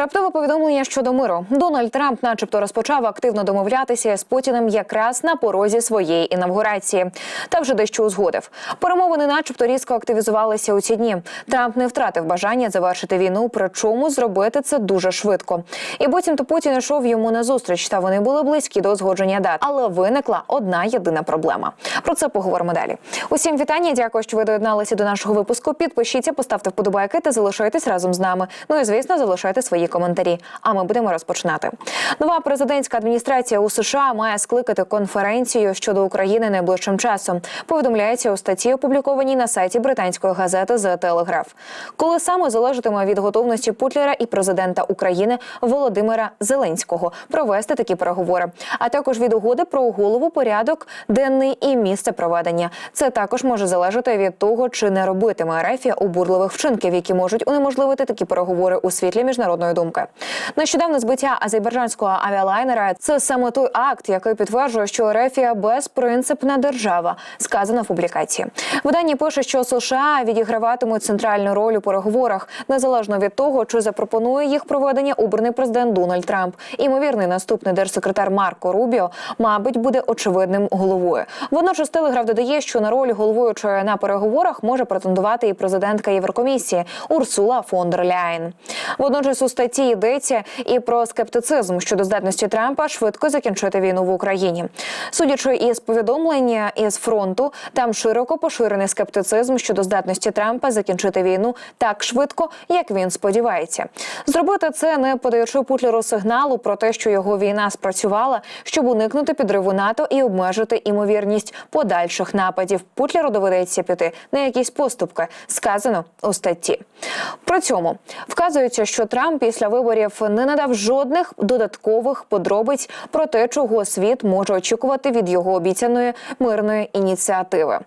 Раптове повідомлення щодо миру. Дональд Трамп, начебто, розпочав активно домовлятися з Путіним якраз на порозі своєї інавгурації. Та вже дещо узгодив. Перемовини, начебто, різко активізувалися у ці дні. Трамп не втратив бажання завершити війну, причому зробити це дуже швидко. І буцімто Путін йшов йому на зустріч, та вони були близькі до узгодження дат. Але виникла одна єдина проблема. Про це поговоримо далі. Усім вітання. Дякую, що ви доєдналися до нашого випуску. Підпишіться, поставте вподобайки та залишайтесь разом з нами. Ну і звісно, залишайте свої коментарі. А ми будемо розпочинати. Нова президентська адміністрація у США має скликати конференцію щодо України найближчим часом. Повідомляється у статті, опублікованій на сайті британської газети The Telegraph. Коли саме залежатиме від готовності Путлера і президента України Володимира Зеленського провести такі переговори, а також від угоди про голову порядок денний і місце проведення. Це також може залежати від того, чи не робитиме Ерефія обурливих вчинків, які можуть унеможливити такі переговори у світлі міжнародної думки. Нещодавне збиття азербайджанського авіалайнера це саме той акт, який підтверджує, що Ерефія безпринципна держава, сказано в публікації. Видання пише, що США відіграватимуть центральну роль у переговорах незалежно від того, чи запропонує їх проведення обраний президент Дональд Трамп. Імовірний наступний держсекретар Марко Рубіо, мабуть, буде очевидним головою. Водночас Телеграф додає, що на роль головуючої на переговорах може претендувати і президентка Єврокомісії Урсула фон дер Ляєн. Водночас у статті йдеться і про скептицизм щодо здатності Трампа швидко закінчити війну в Україні. Судячи із повідомлення із фронту, там широко поширений скептицизм щодо здатності Трампа закінчити війну так швидко, як він сподівається. Зробити це не подаючи Путлеру сигналу про те, що його війна спрацювала, щоб уникнути підриву НАТО і обмежити імовірність подальших нападів. Путлеру доведеться піти на якісь поступки, сказано у статті. При цьому вказується, що Трамп після виборів не надав жодних додаткових подробиць про те, чого світ може очікувати від його обіцяної мирної ініціативи.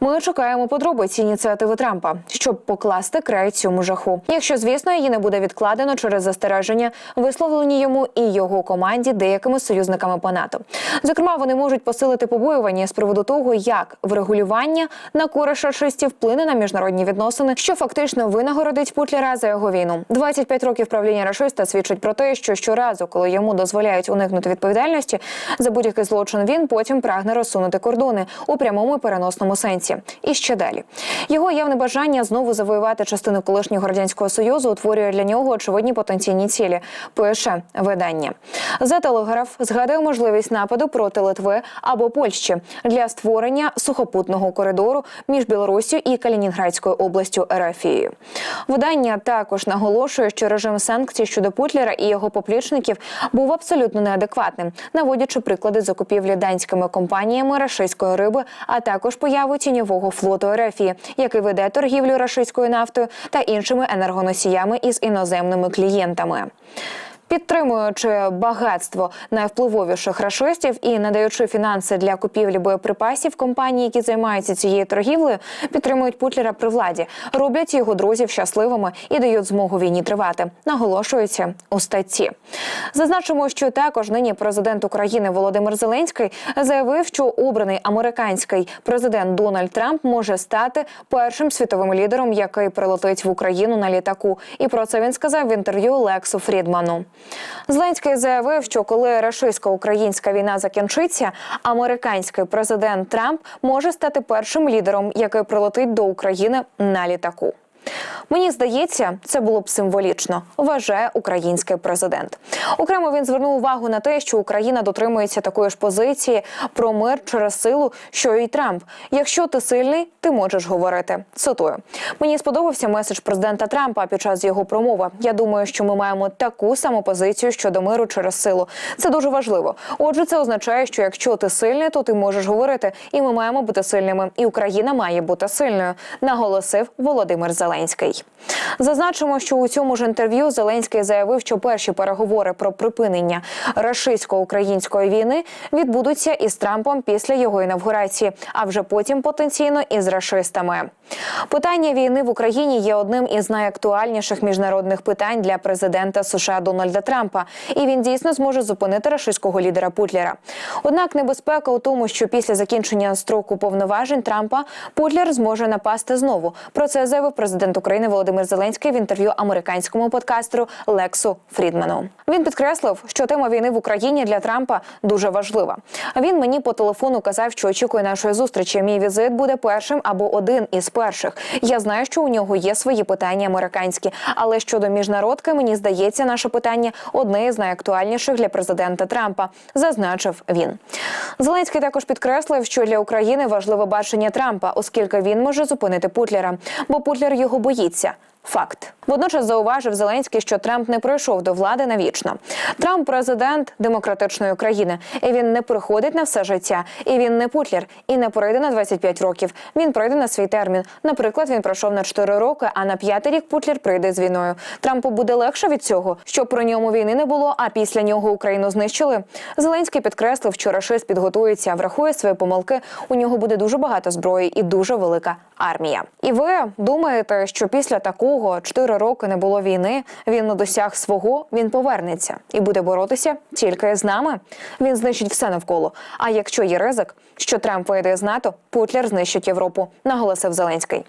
Ми чекаємо подробиць ініціативи Трампа, щоб покласти край цьому жаху. Якщо звісно її не буде відкладено через застереження, висловлені йому і його команді деякими союзниками по НАТО. Зокрема, вони можуть посилити побоювання з приводу того, як врегулювання на користь рашистів вплине на міжнародні відносини, що фактично винагородить Путлера за його війну. 25 років правління рашиста свідчить про те, що щоразу, коли йому дозволяють уникнути відповідальності за будь-який злочин, він потім прагне розсунути кордони у прямому переносному сенсі. І ще далі його явне бажання знову завоювати частину колишнього радянського союзу утворює для нього очевидні потенційні цілі. Пише видання. За телеграф згадує можливість нападу проти Литви або Польщі для створення сухопутного коридору між Білоруссю і Калінінградською областю Ерафією. Видання також наголошує, що режим санкцій щодо Путлера і його поплічників був абсолютно неадекватним, наводячи приклади закупівлі данськими компаніями рашистської риби, а також появу тіньового флоту Ерефії, який веде торгівлю рашистською нафтою та іншими енергоносіями із іноземними клієнтами. Підтримуючи багатство найвпливовіших рашистів і надаючи фінанси для купівлі боєприпасів, компанії, які займаються цією торгівлею, підтримують Путлера при владі, роблять його друзів щасливими і дають змогу війні тривати. Наголошується у статті. Зазначимо, що також нині президент України Володимир Зеленський заявив, що обраний американський президент Дональд Трамп може стати першим світовим лідером, який прилетить в Україну на літаку. І про це він сказав в інтерв'ю Лексу Фрідману. Зеленський заявив, що коли рашистсько-українська війна закінчиться, американський президент Трамп може стати першим лідером, який прилетить до України на літаку. Мені здається, це було б символічно, вважає український президент. Окремо він звернув увагу на те, що Україна дотримується такої ж позиції про мир через силу, що і Трамп. Якщо ти сильний, ти можеш говорити. Цитую. Мені сподобався меседж президента Трампа під час його промови. Я думаю, що ми маємо таку саму позицію щодо миру через силу. Це дуже важливо. Отже, це означає, що якщо ти сильний, то ти можеш говорити, і ми маємо бути сильними. І Україна має бути сильною, наголосив Володимир Зеленський. Зазначимо, що у цьому ж інтерв'ю Зеленський заявив, що перші переговори про припинення рашистсько-української війни відбудуться із Трампом після його інавгурації, а вже потім потенційно із рашистами. Питання війни в Україні є одним із найактуальніших міжнародних питань для президента США Дональда Трампа, і він дійсно зможе зупинити рашистського лідера Путлера. Однак небезпека у тому, що після закінчення строку повноважень Трампа Путлер зможе напасти знову. Про це заявив президент президент України Володимир Зеленський в інтерв'ю американському подкастеру Лексу Фрідману. Він підкреслив, що тема війни в Україні для Трампа дуже важлива. Він мені по телефону казав, що очікує нашої зустрічі. Мій візит буде першим або один із перших. Я знаю, що у нього є свої питання американські, але щодо міжнародки, мені здається, наше питання одне з найактуальніших для президента Трампа, зазначив він. Зеленський також підкреслив, що для України важливе бачення Трампа, оскільки він може зупинити Путлера, бо Путлер його боїться. Факт водночас зауважив Зеленський, що Трамп не прийшов до влади навічно. Трамп президент демократичної країни, і він не приходить на все життя. І він не Путлер, і не пройде на 25 років. Він пройде на свій термін. Наприклад, він пройшов на 4 роки, а на п'ятий рік Путлер прийде з війною. Трампу буде легше від цього, що про ньому війни не було, а після нього Україну знищили. Зеленський підкреслив, що рашист підготується, врахує свої помилки. У нього буде дуже багато зброї і дуже велика армія. І ви думаєте, що після такого 4 роки не було війни, він не досяг свого, він повернеться і буде боротися тільки з нами. Він знищить все навколо. А якщо є ризик, що Трамп вийде з НАТО, Путлер знищить Європу, наголосив Зеленський.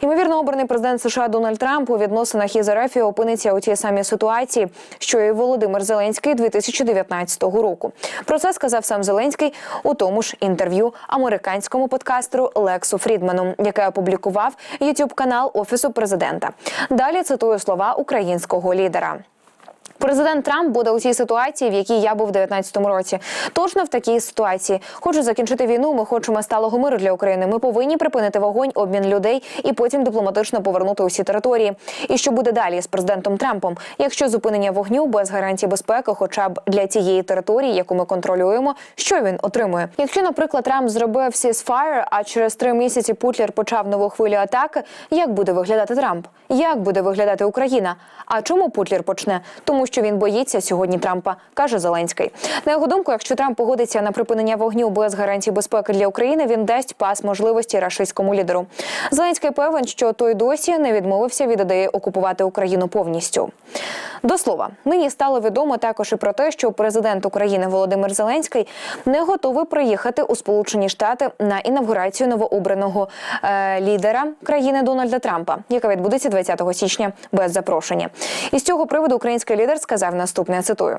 Ймовірно, обраний президент США Дональд Трамп у відносинах із РФ опиниться у тій самій ситуації, що і Володимир Зеленський 2019 року. Про це сказав сам Зеленський у тому ж інтерв'ю американському подкастеру Лексу Фрідману, яке опублікував youtube канал Офісу президента. Далі цитую слова українського лідера. Президент Трамп буде у цій ситуації, в якій я був у 19-му році. Точно в такій ситуації. Хочу закінчити війну. Ми хочемо сталого миру для України. Ми повинні припинити вогонь, обмін людей і потім дипломатично повернути усі території. І що буде далі з президентом Трампом? Якщо зупинення вогню без гарантій безпеки, хоча б для тієї території, яку ми контролюємо, що він отримує? Якщо, наприклад, Трамп зробив ceasefire, а через три місяці Путлер почав нову хвилю атаки, як буде виглядати Трамп? Як буде виглядати Україна? А чому Путлер почне? Тому що він боїться сьогодні Трампа, каже Зеленський. На його думку, якщо Трамп погодиться на припинення вогню без гарантій безпеки для України, він дасть пас можливості рашистському лідеру. Зеленський певен, що той досі не відмовився від ідеї окупувати Україну повністю. До слова, нині стало відомо також і про те, що президент України Володимир Зеленський не готовий приїхати у Сполучені Штати на інавгурацію новообраного е, лідера країни Дональда Трампа, яка відбудеться 20 січня без запрошення. І з цього приводу український лідер сказав наступне: цитую: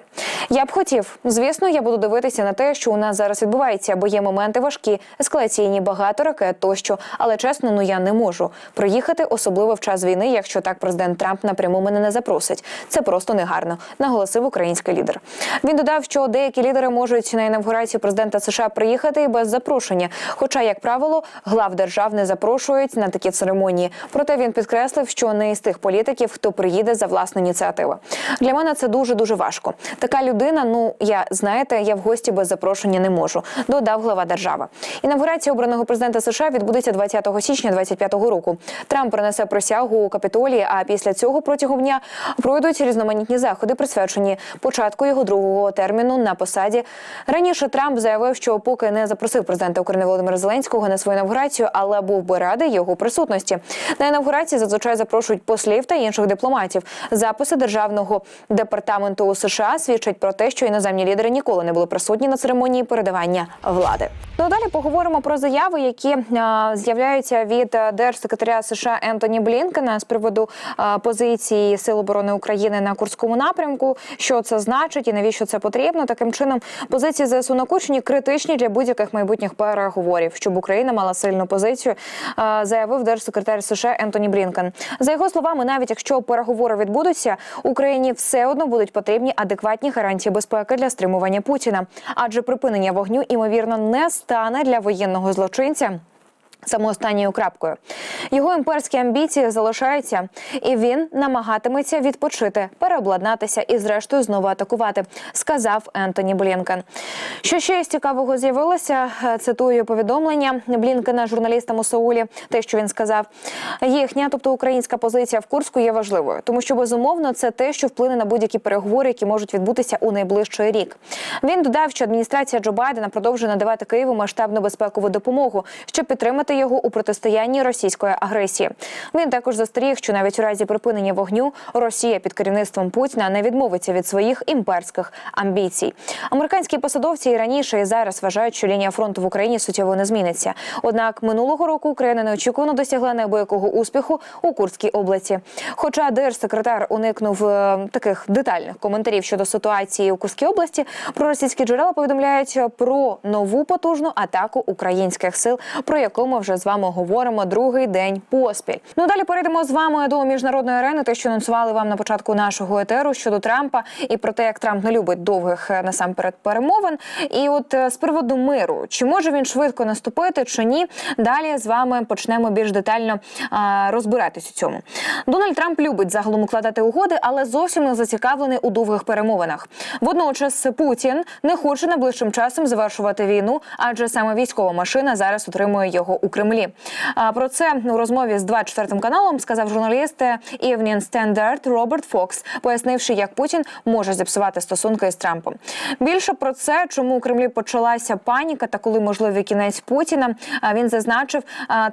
я б хотів, звісно, я буду дивитися на те, що у нас зараз відбувається, бо є моменти важкі, ескалаційні, багато ракет тощо. Але чесно, ну я не можу приїхати, особливо в час війни, якщо так президент Трамп напряму мене не запросить. Це просто негарно, наголосив український лідер. Він додав, що деякі лідери можуть на інавгурацію президента США приїхати і без запрошення. Хоча, як правило, глав держав не запрошують на такі церемонії. Проте він підкреслив, що не із тих політиків, хто приїде за власну ініціативу. Для мене це дуже дуже важко. Така людина, ну я знаєте, я в гості без запрошення не можу. Додав глава держави. Інавгурація обраного президента США відбудеться 20 січня 2025 року. Трамп принесе присягу у капітолії. А після цього протягом дня пройдуть різноманітні заходи, присвячені початку його другого терміну на посаді. Раніше Трамп заявив, що поки не запросив президента України Володимира Зеленського на свою інавгурацію, але був би радий його присутності. На інавгурації зазвичай запрошують послів та інших дипломатів. Записи державного департаменту у США свідчать про те, що іноземні лідери ніколи не були присутні на церемонії передавання влади. Ну далі поговоримо про заяви, які е, з'являються від е, держсекретаря США Ентоні Блінкена з приводу е, позиції Сил оборони України на Курському напрямку. Що це значить і навіщо це потрібно? Таким чином позиції ЗСУ на Курщині критичні для будь-яких майбутніх переговорів, щоб Україна мала сильну позицію, заявив держсекретар США Ентоні Блінкен. За його словами, навіть якщо переговори відбудуться, Україні все одно будуть потрібні адекватні гарантії безпеки для стримування Путіна, адже припинення вогню імовірно не стане для воєнного злочинця. Саме останньою крапкою його імперські амбіції залишаються, і він намагатиметься відпочити, переобладнатися і, зрештою, знову атакувати, сказав Ентоні Блінкен. Що ще з цікавого з'явилося? Е, Цитую повідомлення Блінкена журналістам у Сеулі. Те, що він сказав, їхня, тобто українська позиція в Курську, є важливою, тому що безумовно це те, що вплине на будь-які переговори, які можуть відбутися у найближчий рік. Він додав, що адміністрація Джо Байдена продовжує надавати Києву масштабну безпекову допомогу, щоб підтримати його у протистоянні російської агресії. Він також застеріг, що навіть у разі припинення вогню Росія під керівництвом Путіна не відмовиться від своїх імперських амбіцій. Американські посадовці і раніше і зараз вважають, що лінія фронту в Україні суттєво не зміниться. Однак минулого року Україна неочікувано досягла неабиякого успіху у Курській області. Хоча держсекретар уникнув е, таких детальних коментарів щодо ситуації у Курській області, проросійські джерела повідомляють про нову потужну атаку українських сил, про яку ми вже з вами говоримо другий день поспіль. Ну далі перейдемо з вами до міжнародної арени. Те, що анонсували вам на початку нашого етеру щодо Трампа і про те, як Трамп не любить довгих е, насамперед перемовин. І от е, з приводу миру, чи може він швидко наступити, чи ні? Далі з вами почнемо більш детально а, розбиратись у цьому. Дональд Трамп любить загалом укладати угоди, але зовсім не зацікавлений у довгих перемовинах. Водночас Путін не хоче найближчим часом завершувати війну, адже саме військова машина зараз утримує його у Кремлі. Про це у розмові з 24 каналом сказав журналіст Evening Standard Роберт Фокс, пояснивши, як Путін може зіпсувати стосунки з Трампом. Більше про це, чому у Кремлі почалася паніка та коли можливий кінець Путіна. Він зазначив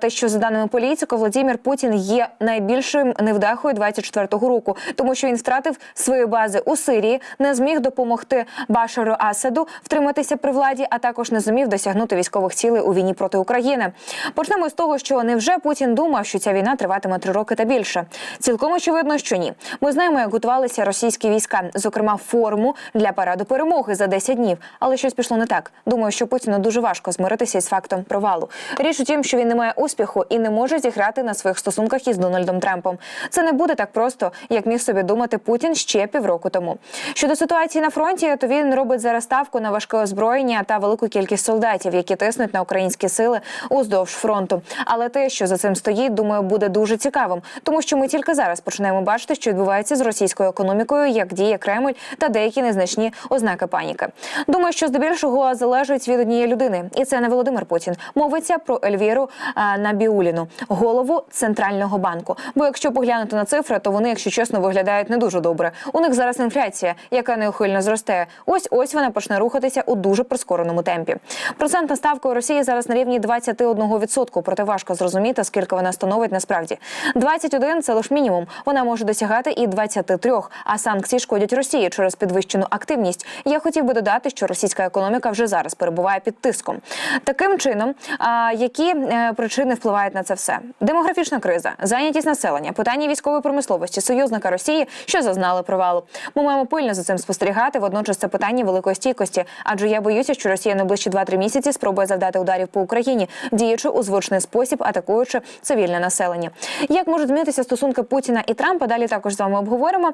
те, що за даними політико, Владимир Путін є найбільшою невдахою 24-го року, тому що він втратив свої бази у Сирії, не зміг допомогти Башару Асаду втриматися при владі, а також не зумів досягнути військових цілей у війні проти України. Почнемо з того, що невже Путін думав, що ця війна триватиме три роки та більше. Цілком очевидно, що ні. Ми знаємо, як готувалися російські війська, зокрема форму для параду перемоги за 10 днів. Але щось пішло не так. Думаю, що Путіну дуже важко змиритися із фактом провалу. Річ у тім, що він не має успіху і не може зіграти на своїх стосунках із Дональдом Трампом. Це не буде так просто, як міг собі думати Путін ще півроку тому. Щодо ситуації на фронті, то він робить зараз ставку на важке озброєння та велику кількість солдатів, які тиснуть на українські сили уздовж фронту. Але те, що за цим стоїть, думаю, буде дуже цікавим, тому що ми тільки зараз починаємо бачити, що відбувається з російською економікою, як діє Кремль та деякі незначні ознаки паніки. Думаю, що здебільшого залежить від однієї людини, і це не Володимир Путін. Мовиться про Ельвіру Набіуліну, голову центрального банку. Бо якщо поглянути на цифри, то вони, якщо чесно, виглядають не дуже добре. У них зараз інфляція, яка неухильно зростає. Ось ось вона почне рухатися у дуже прискореному темпі. Процентна ставка у Росії зараз на рівні 21%, проте важко зрозуміти, скільки вона становить насправді. 21 – це лише мінімум. Вона може досягати і 23, а санкції шкодять Росії через підвищену активність. Я хотів би додати, що російська економіка вже зараз перебуває під тиском. Таким чином, які е, причини впливають на це все? Демографічна криза, зайнятість населення, питання військової промисловості, союзника Росії, що зазнали провалу. Ми маємо пильно за цим спостерігати. Водночас це питання великої стійкості, адже я боюся, що Росія найближчі 2-3 місяці спробує завдати ударів по Україні, діючи у звичний спосіб, атакуючи цивільне населення. Як можуть змінитися стосунки Путіна і Трампа? Далі також з вами обговоримо.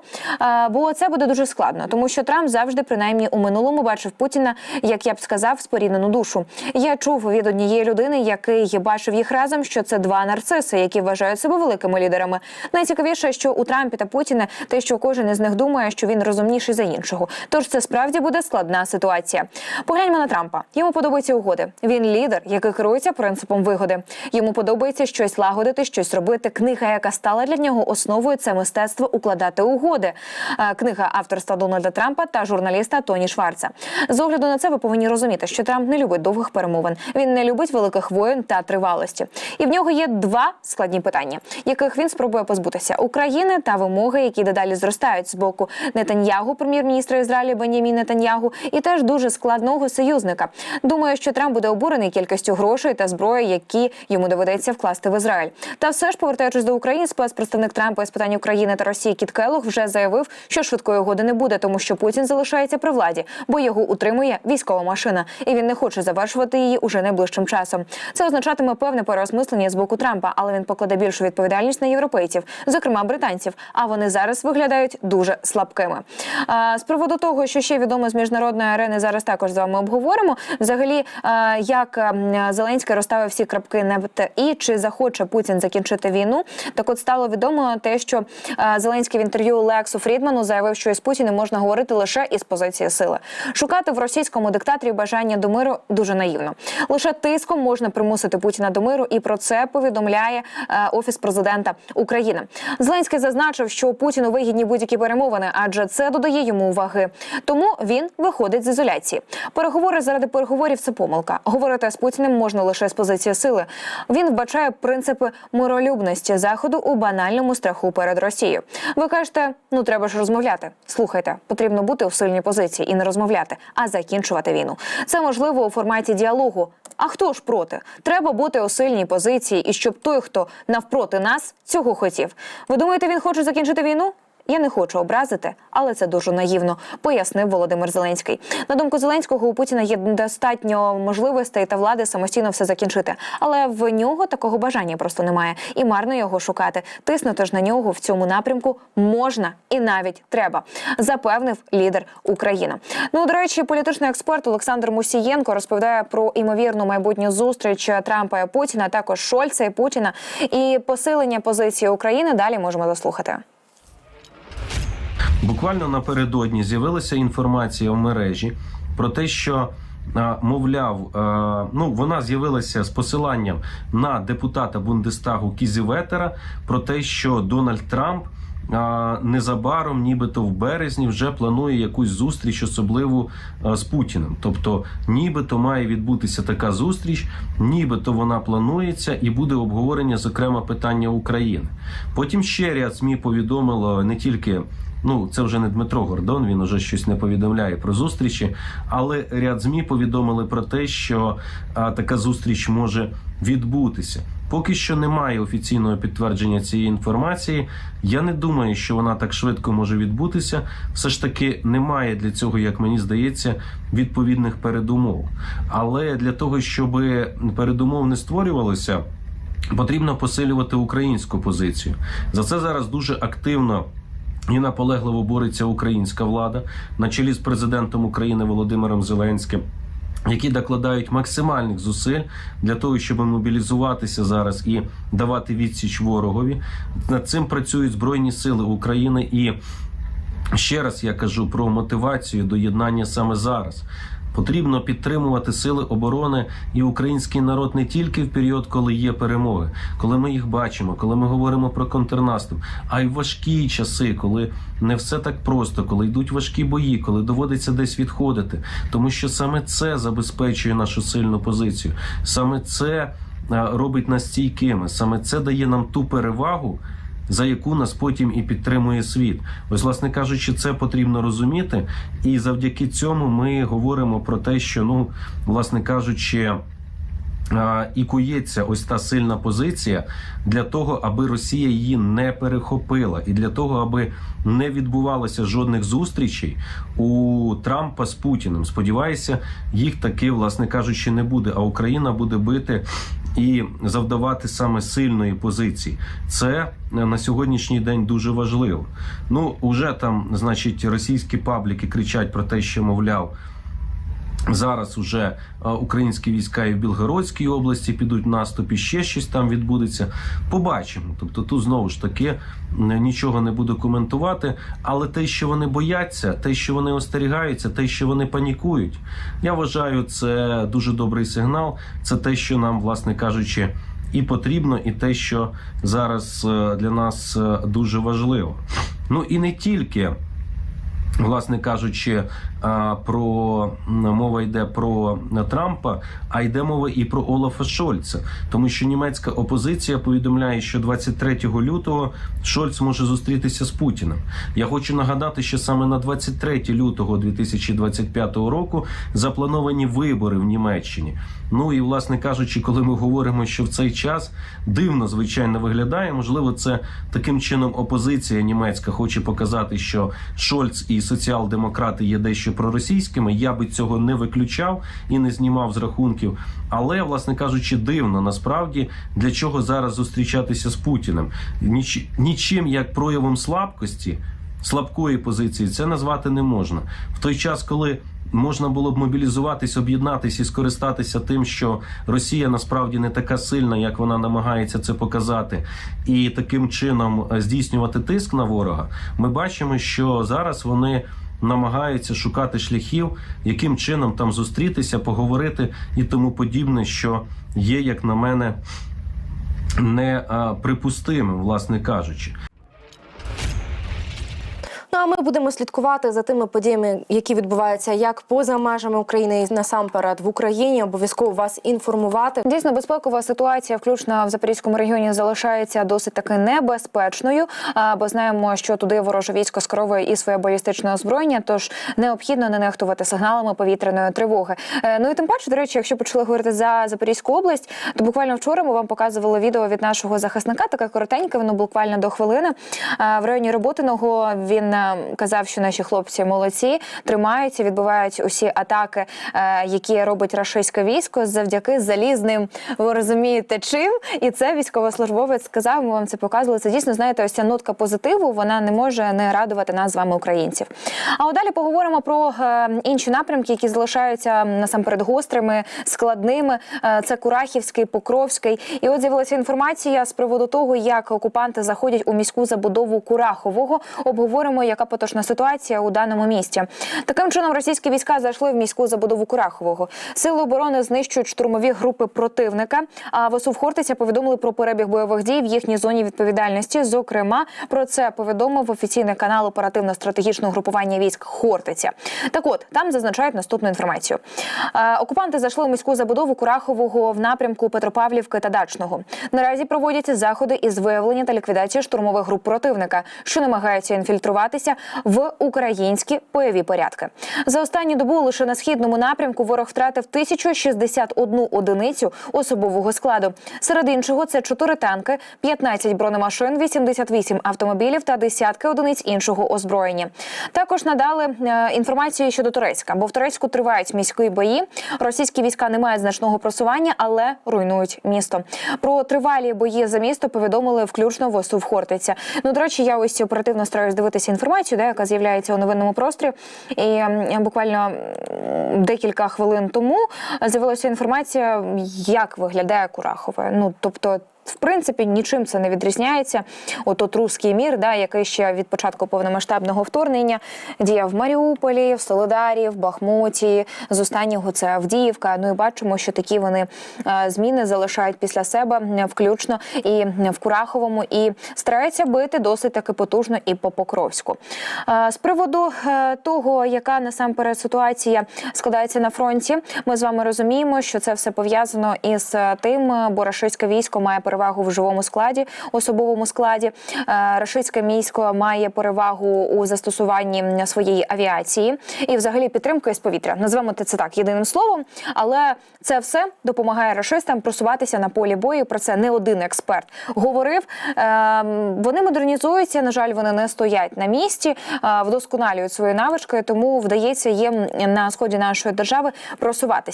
Бо це буде дуже складно, тому що Трамп завжди, принаймні, у минулому бачив Путіна, як я б сказав, споріднену душу. Я чув від однієї людини, який бачив їх разом, що це два нарциси, які вважають себе великими лідерами. Найцікавіше, що у Трампі та Путіна те, що кожен із них думає, що він розумніший за іншого. Тож це справді буде складна ситуація. Погляньмо на Трампа. Йому подобаються угоди. Він лідер, який керується принципом вигоди. Йому подобається щось лагодити, щось робити. Книга, яка стала для нього основою, це мистецтво укладати угоди. Е, Книга авторства Дональда Трампа та журналіста Тоні Шварца. З огляду на це ви повинні розуміти, що Трамп не любить довгих перемовин. Він не любить великих воєн та тривалості. І в нього є два складні питання, яких він спробує позбутися України та вимоги, які дедалі зростають з боку Нетаньягу, прем'єр-міністра Ізраїлю Бенямін Нетаньягу, і теж дуже складного союзника. Думаю, що Трамп буде обурений кількістю грошей та зброї, які йому доведеться вкласти в Ізраїль. Та все ж повертаючись до України, спецпредставник Трампа із питань України та Росії Кіт Келлог вже заявив, що швидкої угоди не буде, тому що Путін залишається при владі, бо його утримує військова машина, і він не хоче завершувати її уже найближчим часом. Це означатиме певне переосмислення з боку Трампа, але він покладе більшу відповідальність на європейців, зокрема британців. А вони зараз виглядають дуже слабкими. А, з приводу того, що ще відомо з міжнародної арени, зараз також з вами обговоримо. Взагалі, як Зеленський розставив всі крапки на «Т» і чи захоче Путін закінчити війну. Так, от стало відомо те, що Зеленський в інтерв'ю Лексу Фрідману заявив, що із Путіним можна говорити лише із позиції сили. Шукати в російському диктаторі бажання до миру дуже наївно. Лише тиском можна примусити Путіна до миру, і про це повідомляє е, офіс президента України. Зеленський зазначив, що Путіну вигідні будь-які перемовини, адже це додає йому уваги. Тому він виходить з ізоляції. Переговори заради переговорів це помилка. Говорити з Путіним можна лише з позиції усі сили. Він вбачає принципи миролюбності заходу у банальному страху перед Росією. Ви кажете, ну треба ж розмовляти. Слухайте, потрібно бути у сильній позиції і не розмовляти, а закінчувати війну. Це можливо у форматі діалогу. А хто ж проти? Треба бути у сильній позиції, і щоб той, хто навпроти нас, цього хотів. Ви думаєте, він хоче закінчити війну? Я не хочу образити, але це дуже наївно, пояснив Володимир Зеленський. На думку Зеленського, у Путіна є достатньо можливостей та влади самостійно все закінчити. Але в нього такого бажання просто немає, і марно його шукати. Тиснути ж на нього в цьому напрямку можна і навіть треба, запевнив лідер України. Ну до речі, політичний експерт Олександр Мусієнко розповідає про імовірну майбутню зустріч Трампа і Путіна, також Шольца і Путіна і посилення позиції України. Далі можемо заслухати. Буквально напередодні з'явилася інформація в мережі про те, що мовляв, ну вона з'явилася з посиланням на депутата Бундестагу Кізіветера про те, що Дональд Трамп. Незабаром, нібито в березні, вже планує якусь зустріч, особливу з Путіним. Тобто, нібито має відбутися така зустріч, нібито вона планується і буде обговорення, зокрема, питання України. Потім ще ряд ЗМІ повідомило не тільки Ну, це вже не Дмитро Гордон, він уже щось не повідомляє про зустрічі. Але ряд змі повідомили про те, що а, така зустріч може відбутися. Поки що немає офіційного підтвердження цієї інформації. Я не думаю, що вона так швидко може відбутися. Все ж таки немає для цього, як мені здається, відповідних передумов. Але для того, щоб передумов не створювалося, потрібно посилювати українську позицію. За це зараз дуже активно. І наполегливо бореться українська влада на чолі з президентом України Володимиром Зеленським. Які докладають максимальних зусиль для того, щоб мобілізуватися зараз і давати відсіч ворогові. Над цим працюють збройні сили України. І ще раз я кажу про мотивацію до єднання саме зараз. Потрібно підтримувати сили оборони і український народ не тільки в період, коли є перемоги, коли ми їх бачимо, коли ми говоримо про контрнаступ, а й важкі часи, коли не все так просто, коли йдуть важкі бої, коли доводиться десь відходити. Тому що саме це забезпечує нашу сильну позицію, саме це робить нас стійкими, саме це дає нам ту перевагу за яку нас потім і підтримує світ. Ось, власне кажучи, це потрібно розуміти, і завдяки цьому ми говоримо про те, що ну, власне кажучи. І кується ось та сильна позиція для того, аби Росія її не перехопила, і для того, аби не відбувалося жодних зустрічей у Трампа з Путіним. Сподіваюся, їх таки, власне кажучи, не буде. А Україна буде бити і завдавати саме сильної позиції. Це на сьогоднішній день дуже важливо. Ну, уже там, значить, російські пабліки кричать про те, що мовляв. Зараз уже українські війська і в Білгородській області підуть в наступ і ще щось там відбудеться. Побачимо. Тобто, тут знову ж таки нічого не буду коментувати. Але те, що вони бояться, те, що вони остерігаються, те, що вони панікують, я вважаю, це дуже добрий сигнал. Це те, що нам, власне кажучи, і потрібно, і те, що зараз для нас дуже важливо. Ну і не тільки. Власне кажучи, про мова йде про Трампа, а йде мова і про Олафа Шольца, тому що німецька опозиція повідомляє, що 23 лютого Шольц може зустрітися з Путіним. Я хочу нагадати, що саме на 23 лютого 2025 року заплановані вибори в Німеччині. Ну і власне кажучи, коли ми говоримо, що в цей час дивно звичайно виглядає, можливо, це таким чином опозиція німецька хоче показати, що Шольц і соціал-демократи є дещо проросійськими. Я би цього не виключав і не знімав з рахунків. Але, власне кажучи, дивно насправді для чого зараз зустрічатися з Путіним Ніч, нічим як проявом слабкості. Слабкої позиції це назвати не можна в той час, коли можна було б мобілізуватись, об'єднатись і скористатися тим, що Росія насправді не така сильна, як вона намагається це показати, і таким чином здійснювати тиск на ворога. Ми бачимо, що зараз вони. Намагаються шукати шляхів, яким чином там зустрітися, поговорити і тому подібне, що є, як на мене, неприпустимим, власне кажучи. Ну а ми будемо слідкувати за тими подіями, які відбуваються як поза межами України і насамперед в Україні. Обов'язково вас інформувати. Дійсно, безпекова ситуація, включно в Запорізькому регіоні, залишається досить таки небезпечною. Бо знаємо, що туди вороже військо скеровує і своє балістичне озброєння, тож необхідно не нехтувати сигналами повітряної тривоги. Е, Ну і тим паче, до речі, якщо почали говорити за Запорізьку область, то буквально вчора ми вам показували відео від нашого захисника. Таке коротеньке, воно буквально до хвилини. В районі Роботиного він е, казав, що наші хлопці молодці, тримаються, відбувають усі атаки, е, які робить рашистське військо завдяки залізним. Ви розумієте, чим? І це військовослужбовець сказав. Ми вам це показували. Це дійсно знаєте, ось ця нотка позитиву. Вона не може не радувати нас з вами, українців. А далі поговоримо про е, інші напрямки, які залишаються насамперед гострими, складними. Е, Це Курахівський, Покровський. І от з'явилася інформація з приводу того, як окупанти заходять у міську забудову Курахового. Обговоримо, яка поточна ситуація у даному місті. Таким чином, російські війська зайшли в міську забудову Курахового. Сили оборони знищують штурмові групи противника. А в Хортиця повідомили про перебіг бойових дій в їхній зоні відповідальності. Зокрема, про це повідомив офіційний канал оперативно-стратегічного групування військ Хортиця. Так от там зазначають наступну інформацію. Е, окупанти зайшли у міську забудову Курахового в напрямку Петропавлівки та Дачного. Наразі проводяться заходи із виявлення та ліквідації штурмових груп противника, що намагаються інфільтруватися в українські бойові порядки. За останню добу лише на східному напрямку ворог втратив 1061 одиницю особового складу. Серед іншого це 4 танки, 15 бронемашин, 88 автомобілів та десятки одиниць іншого озброєння. Також надали е, інформацію щодо Турецька, бо в Турецьку тривають міські бої. Російські війська не мають значного просування, але руйнують місто. Про тривалі бої за місто повідомили включно в ОСУ Хортиця. Ну до речі, я ось оперативно стараюсь дивитися інформацію, де яка з'являється у новинному просторі. І буквально декілька хвилин тому з'явилася інформація, як виглядає Курахове. Ну тобто. В принципі, нічим це не відрізняється. От от руський мір, да, який ще від початку повномасштабного вторгнення діяв в Маріуполі, в Солодарі, в Бахмуті. З останнього це Авдіївка. Ну і бачимо, що такі вони е, зміни залишають після себе, е, включно і в Кураховому, і стараються бити досить таки потужно і по Покровську. Е, З приводу того, яка насамперед ситуація складається на фронті, ми з вами розуміємо, що це все пов'язано із тим, бо рашистське військо має перевагу в живому складі, особовому складі. Е, Рашистське військо має перевагу у застосуванні своєї авіації і, взагалі, підтримкою з повітря. Назвемо це так єдиним словом, але це все допомагає рашистам просуватися на полі бою. Про це не один експерт говорив. Е, Вони модернізуються. На жаль, вони не стоять на місці, е, вдосконалюють свої навички, тому вдається їм на сході нашої держави просуватися.